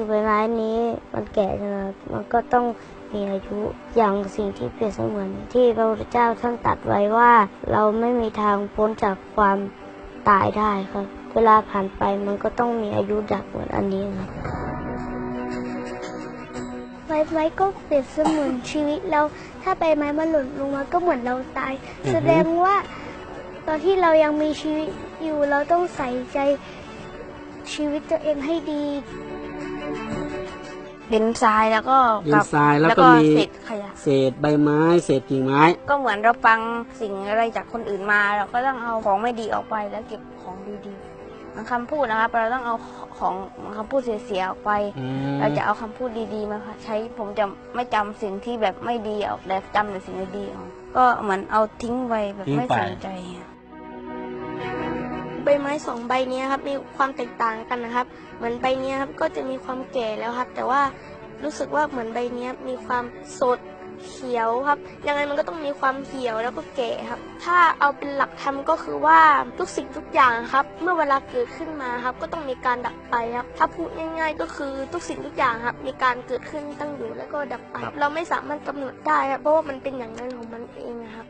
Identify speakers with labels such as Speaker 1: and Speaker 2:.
Speaker 1: คือใบไม้นี้มันแก่ใช่ไหมครับมันก็ต้องมีอายุอย่างสิ่งที่เปรียบเสมือนที่พระพุทธเจ้าท่านตัดไว้ว่าเราไม่มีทางพ้นจากความตายได้ครับ เวลาผ่านไปมันก็ต้องมีอายุดักเหมือนอันนี้ครับ
Speaker 2: ใบไม้ก็เปรียบเสมือนชีวิตเรา ถ้าใบไม้มันหล่นลงมาก็เหมือนเราตาย แสดงว่าตอนที่เรายังมีชีวิตอยู่เราต้องใส่ใจชีวิตตัวเองให้ดี
Speaker 3: ดินทรายแล้วก็
Speaker 4: ดิน
Speaker 3: กับ
Speaker 4: ทรายแล้วก็มี
Speaker 3: เศษขยะ
Speaker 4: เศษใบไม้ เศษกิ่งไม้
Speaker 3: ก็เหมือนเราฟังสิ่งอะไรจากคนอื่นมา เราก็ต้องเอาของไม่ดีออกไปแล้วเก็บของดีๆบางคำพูดนะครับเราต้องเอาของคำพูดเสียๆออกไป
Speaker 4: อืม
Speaker 3: เราจะเอาคำพูดดีๆมาใช้ผมจะไม่จำสิ่งที่แบบไม่ดีออกแต่จำแต่สิ่งดีๆออกก็เหมือนเอาทิ้งไปแบบไม่สนใจ
Speaker 2: ใบไม้สองใบเนี้ยครับมีความแตกต่างกันนะครับ เหมือนใบเนี้ยครับก็จะมีความแก่แล้วครับ แต่ว่ารู้สึกว่าเหมือนใบเนี้ยมีความสดเขียวครับยังไงมันก็ต้องมีความเหี่ยวแล้วก็แก่ครับ ถ้าเอาเป็นหลักธรรมก็คือว่าทุกสิ่งทุกอย่างครับ เมื่อเวลาเกิดขึ้นมาครับ ก็ต้องมีการดับไปครับ ถ้าพูดง่าย ๆ ก็คือทุกสิ่งทุกอย่างครับ มีการเกิดขึ้นตั้งอยู่แล้วก็ดับไป เราไม่สามารถกำหนดได้ครับเพราะว่ามันเป็นอย่างนั้นของมันเองนะครับ